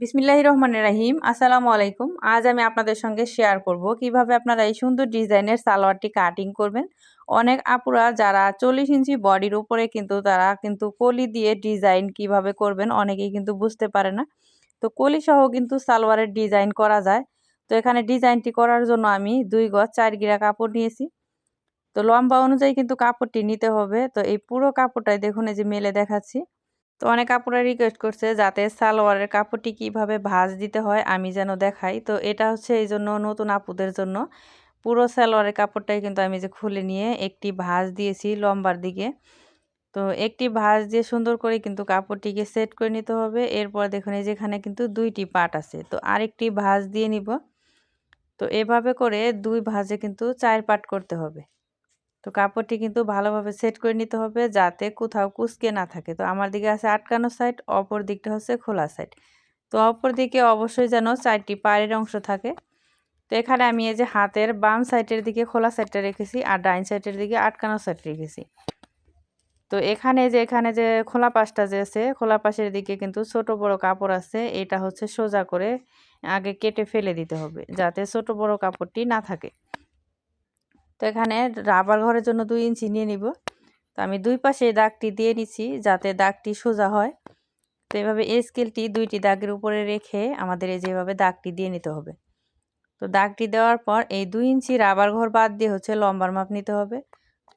বিসমিল্লাহ রহমান রাহিম। আসসালামু আলাইকুম। আজ আমি আপনাদের সঙ্গে শেয়ার করব কীভাবে আপনারা এই সুন্দর ডিজাইনের সালোয়ারটি কাটিং করবেন। অনেক আপুরা যারা চল্লিশ ইঞ্চি বডির উপরে কিন্তু তারা কিন্তু কলি দিয়ে ডিজাইন কীভাবে করবেন অনেকেই কিন্তু বুঝতে পারে না। তো কলি সহ কিন্তু সালোয়ারের ডিজাইন করা যায়। তো এখানে ডিজাইনটি করার জন্য আমি দুই গজ চার গিরা কাপড় নিয়েছি। তো লম্বা অনুযায়ী কিন্তু কাপড়টি নিতে হবে। তো এই পুরো কাপড়টাই দেখুন এই যে মেলে দেখাচ্ছি। তো অনেক কাপড়ে রিকোয়েস্ট করছে যাতে সালোয়ারের কাপড়টি কীভাবে ভাঁজ দিতে হয় আমি যেন দেখাই। তো এটা হচ্ছে এই জন্য নতুন আপুদের জন্য। পুরো সালোয়ারের কাপড়টাই কিন্তু আমি যে খুলে নিয়ে একটি ভাঁজ দিয়েছি লম্বার দিকে। তো একটি ভাঁজ দিয়ে সুন্দর করে কিন্তু কাপড়টিকে সেট করে নিতে হবে। এরপর দেখুন এই যেখানে কিন্তু দুইটি পাট আছে। তো আরেকটি ভাঁজ দিয়ে নিব। তো এভাবে করে দুই ভাঁজে কিন্তু চার পাট করতে হবে। তো কাপড়টি কিন্তু ভালোভাবে সেট করে নিতে হবে যাতে কোথাও কুচকে না থাকে। তো আমার দিকে আছে আটকানো সাইড অপর দিকটা হচ্ছে খোলা সাইড তো অপর দিকে অবশ্যই যেন চারটি পায়ের অংশ থাকে। তো এখানে আমি এই যে হাতের বাম সাইডের দিকে খোলা সাইডটা রেখেছি আর ডাইন সাইডের দিকে আটকানো সাইড রেখেছি। তো এখানে যে এখানে যে খোলা পাশটা যে আছে, খোলা পাশের দিকে কিন্তু ছোট বড় কাপড় আছে, এটা হচ্ছে সোজা করে আগে কেটে ফেলে দিতে হবে যাতে ছোট বড় কাপড়টি না থাকে। তো এখানে রাবার ঘরের জন্য দুই ইঞ্চি নিয়ে নিব। তো আমি দুই পাশে দাগটি দিয়ে নিচ্ছি যাতে দাগটি সোজা হয়। তো এভাবে এই স্কেলটি দুইটি দাগের উপরে রেখে আমাদের এই যেভাবে দাগটি দিয়ে নিতে হবে। তো দাগটি দেওয়ার পর এই দুই ইঞ্চি রাবার ঘর বাদ দিয়ে হচ্ছে লম্বার মাপ নিতে হবে।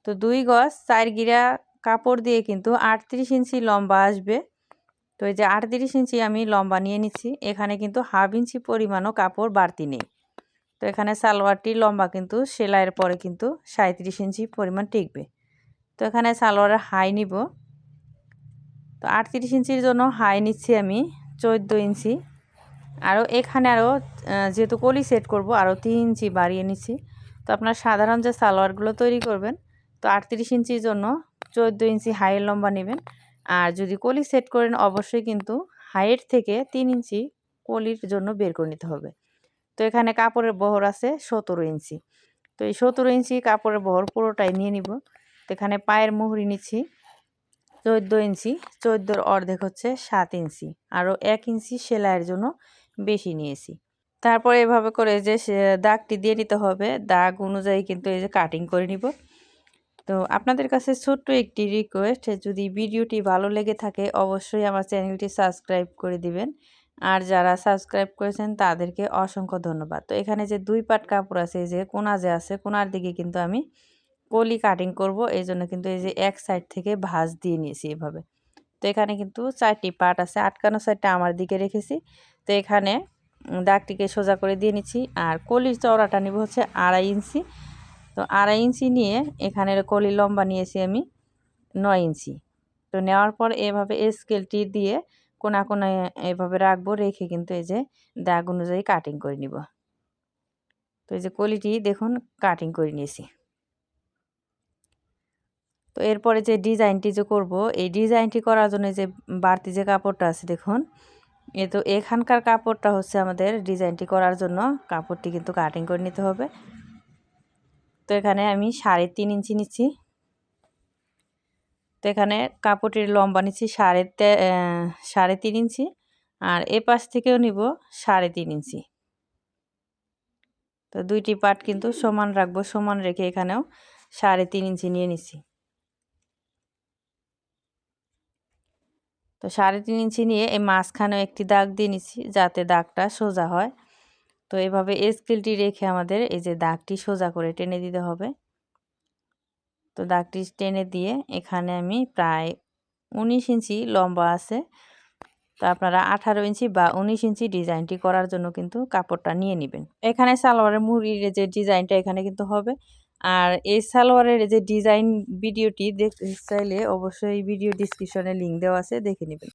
তো দুই গজ চার গিরা কাপড় দিয়ে কিন্তু আটত্রিশ ইঞ্চি লম্বা আসবে। তো এই যে আটত্রিশ ইঞ্চি আমি লম্বা নিয়ে নিচ্ছি। এখানে কিন্তু হাফ ইঞ্চি পরিমাণও কাপড় বাড়তি নেই। তো এখানে সালোয়ারটি লম্বা কিন্তু, সেলাইয়ের পরে কিন্তু সাঁত্রিশ ইঞ্চি পরিমাণ টিকবে। তো এখানে সালোয়ারের হাই নিব। তো আটত্রিশ ইঞ্চির জন্য হাই নিচ্ছি আমি চোদ্দ ইঞ্চি। আরও এখানে আরও যেহেতু কলি সেট করব আরও তিন ইঞ্চি বাড়িয়ে নিচ্ছি। তো আপনার সাধারণ যে সালোয়ারগুলো তৈরি করবেন, তো আটত্রিশ ইঞ্চির জন্য চোদ্দ ইঞ্চি হাইয়ের লম্বা নেবেন। আর যদি কলি সেট করেন, অবশ্যই কিন্তু হাইয়ের থেকে তিন ইঞ্চি কলির জন্য বের করে নিতে হবে। তো এখানে কাপড়ের বহর আছে সতেরো ইঞ্চি। তো এই সতেরো ইঞ্চি কাপড়ের বহর পুরোটাই নিয়ে নিব। তো এখানে পায়ের মুহুরি নিচ্ছি। চোদ্দ ইঞ্চি, চোদ্দোর অর্ধেক হচ্ছে সাত ইঞ্চি। আরও এক ইঞ্চি সেলাইয়ের জন্য বেশি নিয়েছি। তারপর এভাবে করে যে দাগটি দিয়ে নিতে হবে, দাগ অনুযায়ী কিন্তু এই যে কাটিং করে নিব। তো আপনাদের কাছে ছোট্ট একটি রিকোয়েস্ট যদি ভিডিওটি ভালো লেগে থাকে অবশ্যই আমার চ্যানেলটি সাবস্ক্রাইব করে দিবেন। আর যারা সাবস্ক্রাইব করেছেন তাদেরকে অসংখ্য ধন্যবাদ। তো এখানে যে দুই পাট কাপড় আছে, এই যে কোনা যে আছে, কোনার দিকে কিন্তু আমি কলি কাটিং করব। এই জন্য কিন্তু এই যে এক সাইড থেকে ভাঁজ দিয়ে নিয়েছি এভাবে। তো এখানে কিন্তু চারটি পাট আছে, আটকানো সাইডটা আমার দিকে রেখেছি। তো এখানে দাগটিকে সোজা করে দিয়ে নিচ্ছি আর কলির চওড়াটা নিব হচ্ছে আড়াই ইঞ্চি। তো আড়াই ইঞ্চি নিয়ে এখানের কলি লম্বা নিয়েছি আমি নয় ইঞ্চি। তো নেওয়ার পর এভাবে স্কেলটি দিয়ে কোনা কোনায় এভাবে রাখব, রেখে কিন্তু এই যে দাগ অনুযায়ী কাটিং করে নিব। তো এই যে কলিটি দেখুন কাটিং করে নিয়েছি। তো এরপরে যে ডিজাইনটি যে করব, এই ডিজাইনটি করার জন্য যে বাড়তি যে কাপড়টা আছে দেখুন, এ তো এখানকার কাপড়টা হচ্ছে আমাদের ডিজাইনটি করার জন্য কাপড়টি কিন্তু কাটিং করে নিতে হবে। তো এখানে আমি সাড়ে তিন ইঞ্চি নিচ্ছি। তো এখানে কাপড়টির লম্বা নিচ্ছি সাড়ে সাড়ে তিন ইঞ্চি আর এ পাশ থেকেও নিব সাড়ে তিন ইঞ্চি। তো দুইটি পাট কিন্তু সমান রাখব, সমান রেখে এখানেও সাড়ে তিন ইঞ্চি নিয়ে নিচ্ছি। তো সাড়ে তিন ইঞ্চি নিয়ে এই মাঝখানেও একটি দাগ দিয়ে নিচ্ছি যাতে দাগটা সোজা হয়। তো এভাবে স্কেলটি রেখে আমাদের এই যে দাগটি সোজা করে টেনে দিতে হবে। তো দাগটি টেনে দিয়ে এখানে আমি প্রায় উনিশ ইঞ্চি লম্বা আছে। তো আপনারা আঠারো ইঞ্চি বা উনিশ ইঞ্চি ডিজাইনটি করার জন্য কিন্তু কাপড়টা নিয়ে নেবেন। এখানে সালোয়ারের মুড়ির যে ডিজাইনটা এখানে কিন্তু হবে। আর এই সালোয়ারের যে ডিজাইন ভিডিওটি দেখতে চাইলে অবশ্যই ভিডিও ডিসক্রিপশনে লিঙ্ক দেওয়া আছে, দেখে নেবেন।